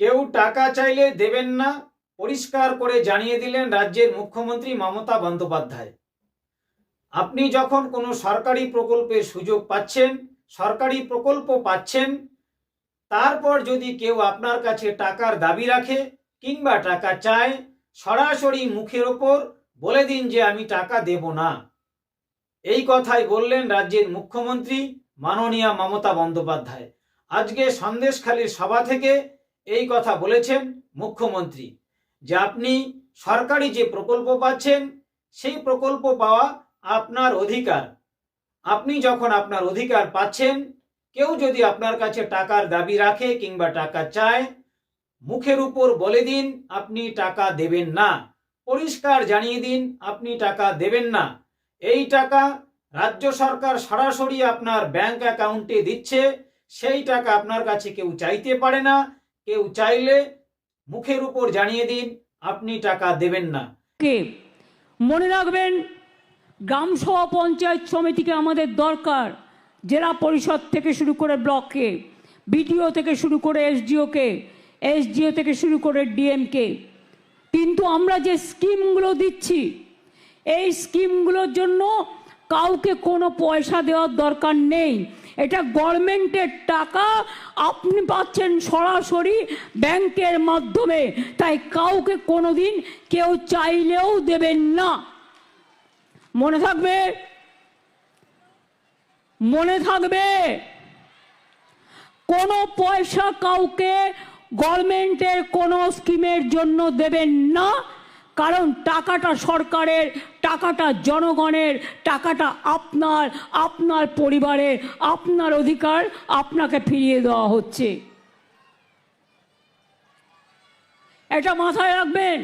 কেউ টাকা চাইলে দেবেন না, পরিষ্কার করে জানিয়ে দিলেন রাজ্যের মুখ্যমন্ত্রী মমতা বন্দ্যোপাধ্যায়। আপনি যখন কোনো সরকারি প্রকল্পের সুযোগ পাচ্ছেন, সরকারি প্রকল্প পাচ্ছেন, তারপর যদি কেউ আপনার কাছে টাকার দাবি রাখে কিংবা টাকা চায়, সরাসরি মুখের ওপর বলে দিন যে আমি টাকা দেব না। এই কথাই বললেন রাজ্যের মুখ্যমন্ত্রী মাননীয়া মমতা বন্দ্যোপাধ্যায়। আজকে সন্দেশখালীর সভা থেকে এই কথা বলেছেন মুখ্যমন্ত্রী যে আপনি সরকারি যে প্রকল্প পাচ্ছেন, সেই প্রকল্প পাওয়া আপনার অধিকার। আপনি যখন আপনার অধিকার পাচ্ছেন, কেউ যদি আপনার কাছে টাকার দাবি রাখে কিংবা টাকা চায়, মুখের উপর বলে দিন, আপনি টাকা দেবেন না। পরিষ্কার জানিয়ে দিন, আপনি টাকা দেবেন না। এই টাকা রাজ্য সরকার সরাসরি আপনার ব্যাংক অ্যাকাউন্টে দিচ্ছে, সেই টাকা আপনার কাছে কেউ চাইতে পারে না কেউ চাইলে মুখের উপর জানিয়ে দিন, আপনি টাকা দেবেন না। কে? মনে রাখবেন গ্রাম সভা পঞ্চায়েত সমিতিকে আমাদের দরকার। জেলা পরিষদ থেকে শুরু করে ব্লককে বিডিও থেকে শুরু করে এসডিওকে এসডিও থেকে শুরু করে ডিএমকে কিন্তু আমরা যে স্কিমগুলো দিচ্ছি, এই স্কিমগুলোর জন্য কাউকে কোনো পয়সা দেওয়ার দরকার নেই। এটা গভর্নমেন্টের টাকা, আপনি পাচ্ছেন সরাসরি ব্যাংকের মাধ্যমে। তাই কাউকে কোনোদিন কেউ চাইলেও দেবেন না। মনে থাকবে? মনে থাকবে? কোনো পয়সা কাউকে গভর্নমেন্টের কোনো স্কিমের জন্য দেবেন না। কারণ টাকাটা সরকারের টাকাটা জনগণের, টাকাটা আপনার আপনার পরিবারের আপনার অধিকার আপনাকে ফিরিয়ে দেওয়া হচ্ছে। এটা মাথায় রাখবেন।